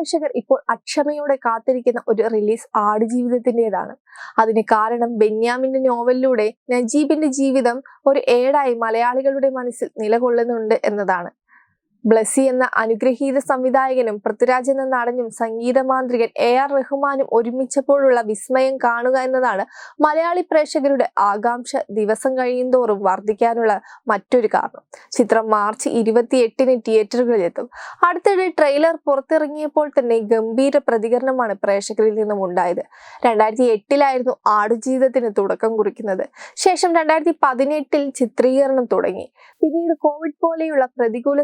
പ്രേക്ഷകർ ഇപ്പോൾ അക്ഷമയോടെ കാത്തിരിക്കുന്ന ഒരു റിലീസ് ആടുജീവിതത്തിന്റെതാണ് അതിന് കാരണം ബെന്യാമിന്റെ നോവലിലൂടെ നജീബിന്റെ ജീവിതം ഒരു ഏടായി മലയാളികളുടെ മനസ്സിൽ നിലകൊള്ളുന്നുണ്ട് എന്നതാണ്. ബ്ലസി എന്ന അനുഗ്രഹീത സംവിധായകനും പൃഥ്വിരാജ് എന്ന നടനും സംഗീത മാന്ത്രികൻ എ ആർ റഹ്മാനും ഒരുമിച്ചപ്പോഴുള്ള വിസ്മയം കാണുക എന്നതാണ് മലയാളി പ്രേക്ഷകരുടെ ആകാംക്ഷ ദിവസം കഴിയുന്തോറും വർദ്ധിക്കാനുള്ള മറ്റൊരു കാരണം. ചിത്രം മാർച്ച് ഇരുപത്തി എട്ടിന് തിയേറ്ററുകളിൽ എത്തും അടുത്തിടെ ട്രെയിലർ പുറത്തിറങ്ങിയപ്പോൾ തന്നെ ഗംഭീര പ്രതികരണമാണ് പ്രേക്ഷകരിൽ നിന്നും ഉണ്ടായത്. രണ്ടായിരത്തി എട്ടിലായിരുന്നു ആടുജീവിതത്തിന് തുടക്കം കുറിക്കുന്നത്. ശേഷം രണ്ടായിരത്തി പതിനെട്ടിൽ ചിത്രീകരണം തുടങ്ങി. പിന്നീട് കോവിഡ് പോലെയുള്ള പ്രതികൂല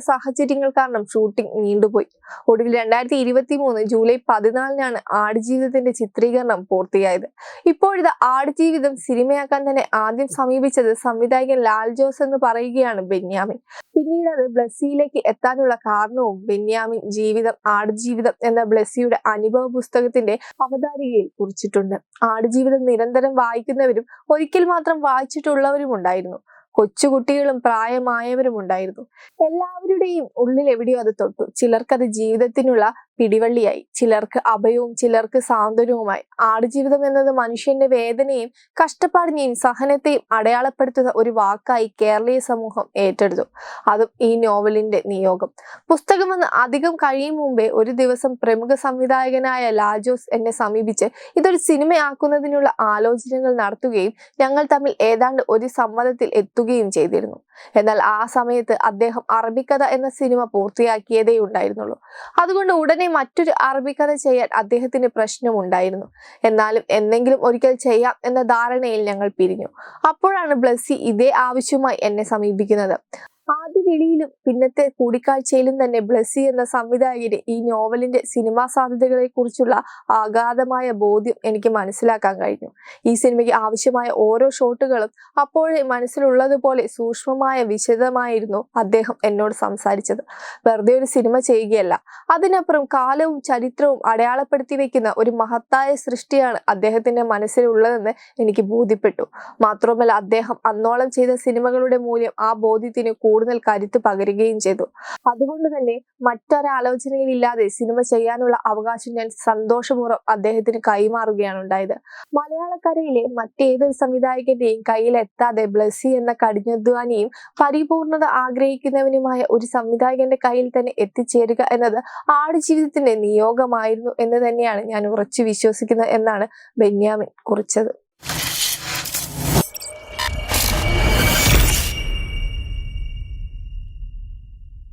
സാഹചര്യങ്ങൾ കാരണം ഷൂട്ടിംഗ് നീണ്ടുപോയി. ഒടുവിൽ രണ്ടായിരത്തി ഇരുപത്തി മൂന്ന് ജൂലൈ പതിനാലിനാണ് ആടുജീവിതത്തിന്റെ ചിത്രീകരണം പൂർത്തിയായത്. ഇപ്പോഴിത് ആടുജീവിതം സിനിമയാക്കാൻ തന്നെ ആദ്യം സമീപിച്ചത് സംവിധായകൻ ലാൽ ജോസ് എന്ന് പറയുകയാണ് ബെന്യാമിൻ. പിന്നീട് അത് ബ്ലസ്സിയിലേക്ക് എത്താനുള്ള കാരണവും ബെന്യാമിൻ ജീവിതം ആടുജീവിതം എന്ന ബ്ലസ്സിയുടെ അനുഭവ പുസ്തകത്തിന്റെ അവതാരികയിൽ കുറിച്ചിട്ടുണ്ട്. ആടുജീവിതം നിരന്തരം വായിക്കുന്നവരും ഒരിക്കൽ മാത്രം വായിച്ചിട്ടുള്ളവരും ഉണ്ടായിരുന്നു കൊച്ചുകുട്ടികളും പ്രായമായവരും ഉണ്ടായിരുന്നു. എല്ലാവരുടെയും ഉള്ളിൽ എവിടെയോ അത് തൊട്ടു. ചിലർക്കത് ജീവിതത്തിനുള്ള പിടിവള്ളിയായി. ചിലർക്ക് അഭയവും ചിലർക്ക് സാന്ത്വനവുമായി. ആടുജീവിതം എന്നത് മനുഷ്യന്റെ വേദനയും കഷ്ടപ്പാടിനെയും സഹനത്തെയും അടയാളപ്പെടുത്തുന്ന ഒരു വാക്കായി കേരളീയ സമൂഹം ഏറ്റെടുത്തു. അതും ഈ നോവലിന്റെ നിയോഗം. പുസ്തകം വന്ന് അധികം കഴിയും മുമ്പേ ഒരു ദിവസം പ്രമുഖ സംവിധായകനായ ലാജോസ് എന്നെ സമീപിച്ച് ഇതൊരു സിനിമയാക്കുന്നതിനുള്ള ആലോചനകൾ നടത്തുകയും ഞങ്ങൾ തമ്മിൽ ഏതാണ്ട് ഒരു സമ്മതത്തിൽ എത്തുകയും ചെയ്തിരുന്നു. എന്നാൽ ആ സമയത്ത് അദ്ദേഹം അറബിക്കഥ എന്ന സിനിമ പൂർത്തിയാക്കിയതേ ഉണ്ടായിരുന്നുള്ളൂ. അതുകൊണ്ട് ഉടനെ മറ്റൊരു അറബിക്കഥ ചെയ്യാൻ അദ്ദേഹത്തിന് പ്രശ്നമുണ്ടായിരുന്നു. എന്നാലും എന്തെങ്കിലും ഒരിക്കൽ ചെയ്യാം എന്ന ധാരണയിൽ ഞങ്ങൾ പിരിഞ്ഞു. അപ്പോഴാണ് ബ്ലസ്സി ഇതേ ആവശ്യമായി എന്നെ സമീപിക്കുന്നത്. ആദ്യ വിളിയിലും പിന്നത്തെ കൂടിക്കാഴ്ചയിലും തന്നെ ബ്ലസ്സി എന്ന സംവിധായകന് ഈ നോവലിന്റെ സിനിമാ സാധ്യതകളെ കുറിച്ചുള്ള അഗാധമായ ബോധ്യം എനിക്ക് മനസ്സിലാക്കാൻ കഴിഞ്ഞു. ഈ സിനിമയ്ക്ക് ആവശ്യമായ ഓരോ ഷോട്ടുകളും അപ്പോഴേ മനസ്സിലുള്ളതുപോലെ സൂക്ഷ്മമായ വിശദമായിരുന്നു അദ്ദേഹം എന്നോട് സംസാരിച്ചത്. വെറുതെ ഒരു സിനിമ ചെയ്യുകയല്ല അതിനപ്പുറം കാലവും ചരിത്രവും അടയാളപ്പെടുത്തി വെക്കുന്ന ഒരു മഹത്തായ സൃഷ്ടിയാണ് അദ്ദേഹത്തിന്റെ മനസ്സിലുള്ളതെന്ന് എനിക്ക് ബോധ്യപ്പെട്ടു. മാത്രമല്ല അദ്ദേഹം അന്നോളം ചെയ്ത സിനിമകളുടെ മൂല്യം ആ ബോധ്യത്തിന് കൂടുതൽ കരുത്ത് പകരുകയും ചെയ്തു. അതുകൊണ്ട് തന്നെ മറ്റൊരാലോചനയിലില്ലാതെ സിനിമ ചെയ്യാനുള്ള അവകാശം ഞാൻ സന്തോഷപൂർവം അദ്ദേഹത്തിന് കൈമാറുകയാണ് ഉണ്ടായത്. മലയാളക്കരയിലെ മറ്റേതൊരു സംവിധായകന്റെയും കയ്യിലെത്താതെ ബ്ലസ്സി എന്ന കഠിനാധ്വാനിയും പരിപൂർണത ആഗ്രഹിക്കുന്നവനുമായ ഒരു സംവിധായകന്റെ കയ്യിൽ തന്നെ എത്തിച്ചേരുക എന്നത് ആടുജീവിതത്തിന്റെ നിയോഗമായിരുന്നു എന്ന് തന്നെയാണ് ഞാൻ ഉറച്ചു വിശ്വസിക്കുന്നത് എന്നാണ് ബെന്യാമിൻ കുറിച്ചത്.